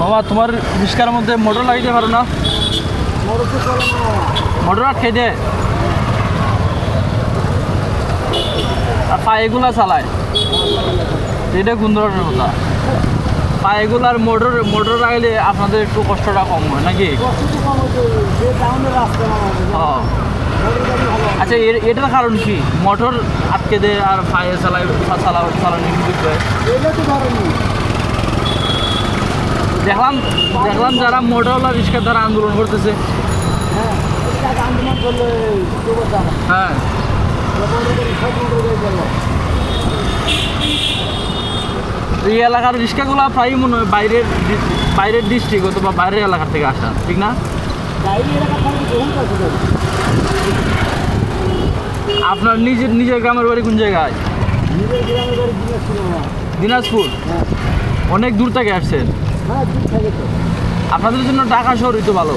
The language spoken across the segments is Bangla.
বাবা, তোমার রিস্কার মধ্যে মোটর লাগাইতে পারো না। মোটর খেয়ে দে আর পায়েগুলা চালায়। এটা কোন ধরনের কথা? পায়েগুলার মোটর মোটর লাগাইলে আপনাদের একটু কষ্টটা কম হয়, নাকি? আচ্ছা এটার কারণ কি? মোটর আটকে দেয় আর পায়ে চালায় চালা চালানো দেখলাম দেখলাম যারা মোটরওয়ালা রিক্সা দ্বারা আন্দোলন করতেছে। হ্যাঁ। মোটর মোটর এই এলাকার রিক্সাগুলো প্রায় মনে হয় বাইরের বাইরের ডিস্ট্রিক্ট অথবা বাইরের এলাকা থেকে আসা ঠিক না? আপনার নিজের নিজের গ্রামের বাড়ি কোন জায়গায়? দিনাজপুর? হ্যাঁ। অনেক দূর থেকে আসছেন। আপনাদের জন্য ঢাকা শহরই তো ভালো।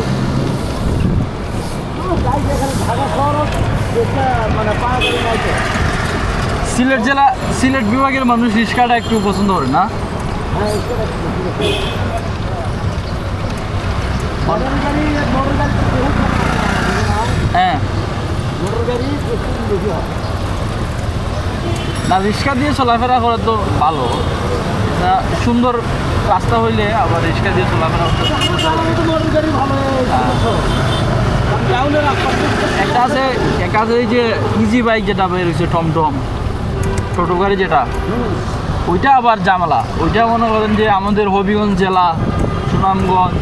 সিলেট জেলা, সিলেট বিভাগের মানুষ রিক্সাটা একটু পছন্দ করে, না? হ্যাঁ। রিক্সা দিয়ে চলাফেরা করা তো ভালো। সুন্দর রাস্তা হইলে আবার রিক্সা দিয়ে চলাফেরা একটা আছে একটা আছে যে ইজি বাইক যেটা বের হয়েছে টমটম। ছোটো গাড়ি যেটা, ওইটা আবার জামালা ওইটা মনে করেন যে আমাদের হবিগঞ্জ জেলা, সুনামগঞ্জ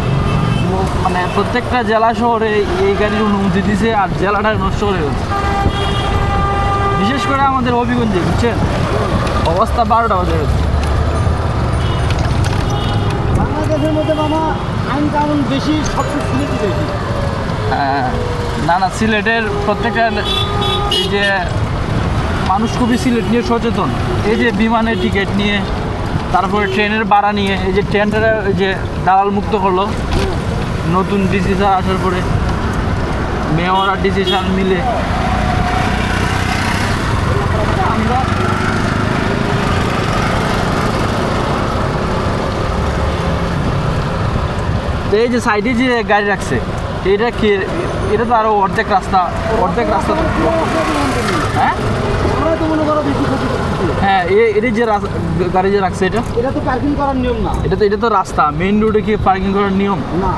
মানে প্রত্যেকটা জেলা শহরে এই গাড়ির অনুমতি দিছে আর জেলাটা নষ্ট করে বিশেষ করে আমাদের হবিগঞ্জে, বুঝছেন? অবস্থা বারোটা বাজে। গেছে। বাংলাদেশের মধ্যে মামা আইন কানুন বেশি সবচেয়ে বেশি হ্যাঁ, না না সিলেটের প্রত্যেকটা এই যে মানুষ খুবই সিলেট নিয়ে সচেতন। এই যে বিমানের টিকিট নিয়ে তারপরে ট্রেনের ভাড়া নিয়ে এই যে ট্রেনটা যে দালাল মুক্ত করল নতুন ডিসি স্যার আসার পরে মেয়র আর ডিসি স্যার মিলে। আমরা তো এই যে সাইডে যে গাড়ি রাখছে এটা কি এটা তো আরও অর্ধেক রাস্তা অর্ধেক রাস্তা হ্যাঁ? হ্যাঁ এটা যে গাড়ি যে রাখছে এটা? এটা তো পার্কিং করার নিয়ম না। এটা তো এটা তো রাস্তা মেইন রোডে কি পার্কিং করার নিয়ম? না।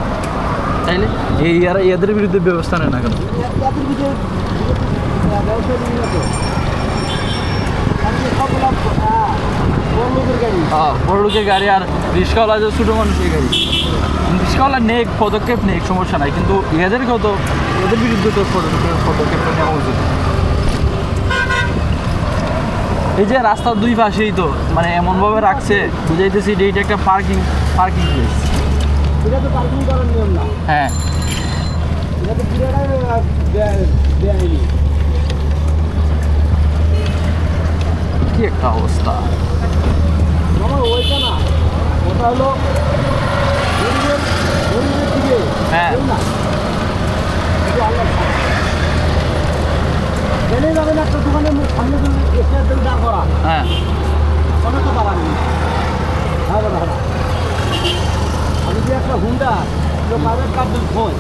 তাইলে? এই এরা এদের বিরুদ্ধে ব্যবস্থা নেয় না কেন? হ্যাঁ বড় লোকের গাড়ি। আর রিক্সাওয়ালা যে ছোটো মানুষের গাড়ি। রিক্সাওয়ালা নেক পদক্ষেপ নেক সমস্যা নাই। কিন্তু এদেরকেও তো এদের বিরুদ্ধে তো পদক্ষেপ নেওয়া উচিত। এই যে রাস্তার দুই পাশেই তো মানে এমনভাবে রাখছে বুঝাইতেছি যে এইটা একটা পার্কিং পার্কিং প্লেস এটা তো পার্কিং করার নিয়ম না। হ্যাঁ। এটা তো পুরোটাই দেয়নি কি একটা অবস্থা আমার ওইটা না ওটা হলো গরিবের গরিবের দিকে হ্যাঁ। জেনে যাবেন একটা সামনে এসে দাঁড় করা। হ্যাঁ। কোনো তো পারা নেই হ্যাঁ দাদা আমি যে একটা হুন্ডা খোঁজ।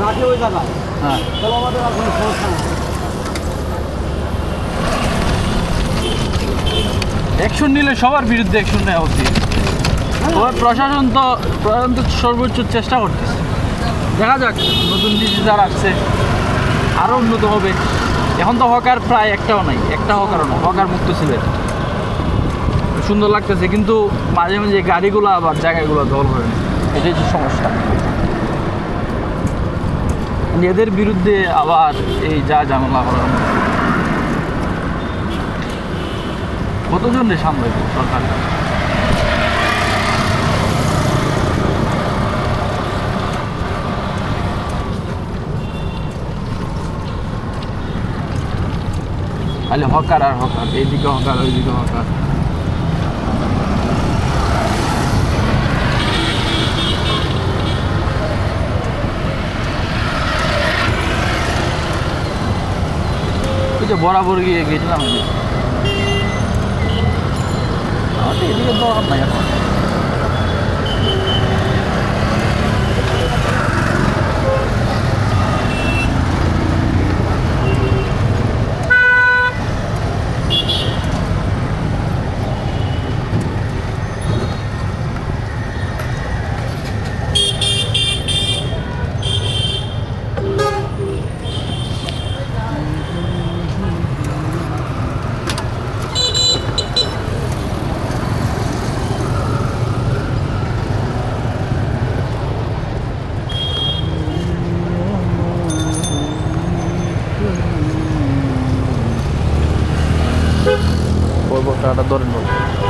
রাখে ওই জায়গায়। হ্যাঁ। তাহলে আমাদের আর কোনো সমস্যা নেই। অ্যাকশন নিলে সবার বিরুদ্ধে অ্যাকশন নেওয়া উচিত প্রশাসন তো প্রশাসন তো সর্বোচ্চ চেষ্টা করতেছে। দেখা যাক, নতুন ডিসি যারা আসছে আরও উন্নত হবে। এখন তো হকার প্রায় একটাও নাই, একটা হকারও না, হকার মুক্ত সিলেট সুন্দর লাগতেছে, কিন্তু মাঝে মাঝে গাড়িগুলো আবার জায়গাগুলো দখল করে নেয়। এটাই হচ্ছে সমস্যা। এদের বিরুদ্ধে আবার এই যা ঝামেলা করার কতজন সামলাইব সরকার? খালি হকার আর হকার, এইদিকে হকার, ওইদিকে হকার। ওই যে বরাবর গিয়ে গেছিলাম আমি। আমার তো এদিকে দরকার নাই এখন। বকরাটা ধরে নেব।